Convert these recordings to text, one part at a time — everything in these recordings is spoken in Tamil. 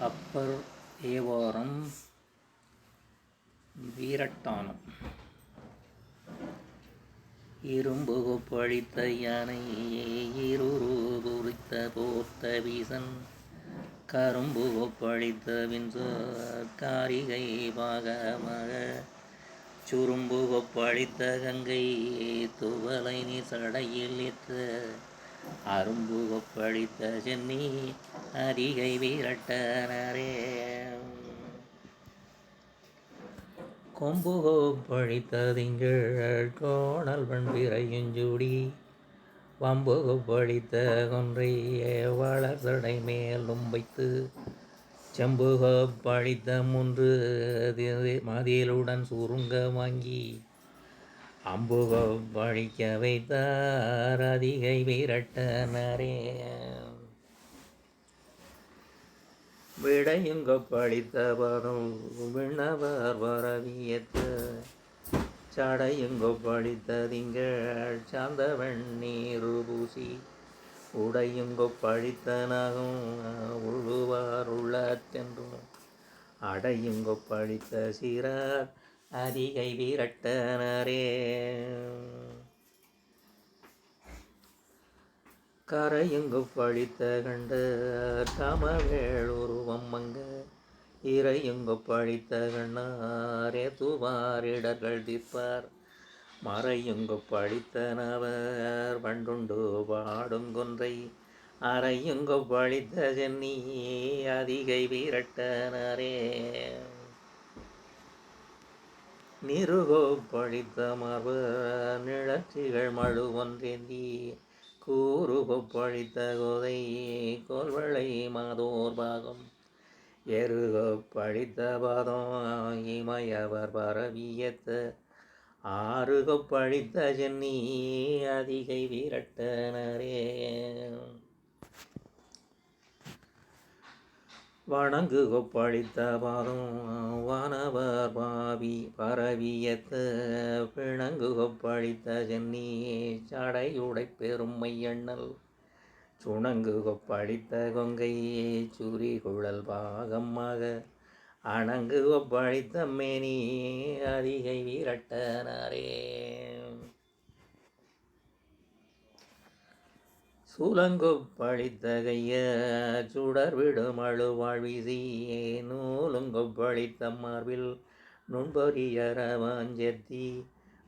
அப்பர் ஏவாரம் வீரட்டானம். இரும்பு பழித்த யானையே இருரு குறித்த போர்த்த வீசன். கரும்பு பழித்த வின்சோ காரிகை பாகமக சுரும்பு பழித்த கங்கை துவலை நீ சடையில் ஏற்ற அரும்பு கொப்பளித்த சென்னி அதிகை வீரட்டனரே. கொம்புகோ பழித்ததிங்கள் கோணல் பண்பிரையுஞ்சூடி வம்பு பழித்த கொன்றையே வளர்சடை மேலும் வைத்து செம்பு பழித்த முன்று மதியலுடன் சுருங்க வாங்கி அம்புக பழிக்க வைத்தார் அதிகை விரட்டனரே. விடையுங்க படித்த விண்ணவர் வரவியத்த. சடையுங்கோ படித்த சாந்தவன் நீரு பூசி. உடையுங்கோ பழித்த உழுவார் உள்ளத்தென்றும். அடையுங்கோ பழித்த சிறார் அதிகை விரட்டனரே. கரையுங்கு பழித்த கண்ட தமவேளுருவம் மங்க இறையுங்கு பழித்த கண்ணாரே துவாரிடர்கள் திப்பார் மறையுங்கு பழித்த நவர் பண்டுண்டு பாடுங்கொன்றை அறையுங்கு பழித்த சென்னி அதிகை விரட்டனரே நிருகோ பழித்த மர்வ நிழற்சிகள் மழு ஒன்றேந்தி. கூறுகோ பழித்த கோதை கோல்வளை மாதோர் பாகம். எருகோ பழித்த பாதம் இமயவர் பரவியத்த. ஆறுகோ பழித்த சென்னி அதிகை விரட்டனரே. வணங்கு கொப்பளித்த பாதம் வானவர் பாவி பரவியத்த பிணங்கு கொப்பளித்த சென்னி சடையுடை பெருமை எண்ணல். சுணங்கு கொப்பளித்த கொங்கையே சுரி குழல் பாகமாக அணங்கு கொப்பளித்த மேனியே அதிகை விரட்டனரே சூலங்கு பழித்தகைய சுடர் விடும் அழுவாழ்விசி நூலுங்கு பழித்த மார்பில் நுண்பொரியரவாஞ்செத்தி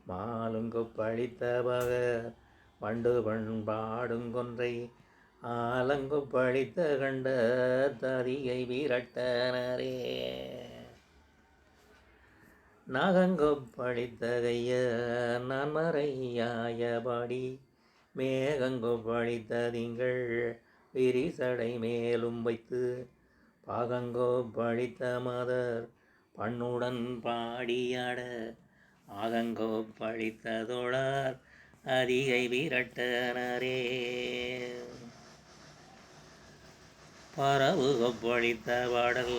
மாலுங்கு பழித்த பகர் பண்டு பண்பாடுங்கொன்றை ஆலங்கு பழித்த கண்ட ததிகை விரட்டனரே. நாகங்கு பழித்த கைய நான் பழித்த திங்கள் விரிசடை மேலும் வைத்து பாகங்கோ பழித்த மதர் பண்ணுடன் பாடியாட ஆகங்கோ பழித்த தோழார் அதிகை விரட்டனரே. பரவு கொப்பளித்த பாடல்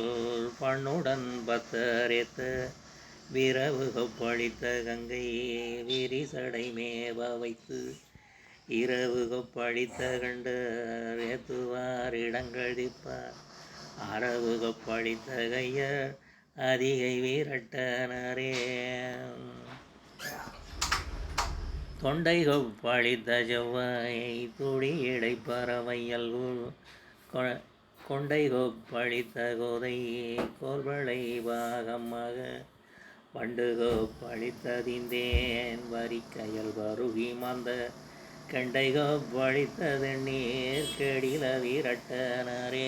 பண்ணுடன் பத்தரேத்த விரவு கொப்பளித்த கங்கை விரிசடை மேவ வைத்து இரவு கொப்பளித்த கண்டர் ஏத்துவார் இடங்கழிப்பார். அரவு கொப்பளித்த கையர் அதிகை வீரட்டனரே. தொண்டை கொப்பளித்த செவ்வாயை துடி இடை பறவையல் கொண்டை கொப்பளித்த கோதை கோர்வளை பாகமாக பண்டு கொப்பளித்ததிந்தேன் வரிக்கையல் வருகி மாந்த கண்டைகோ பழித்தது நீர் கெடில விரட்டனரே.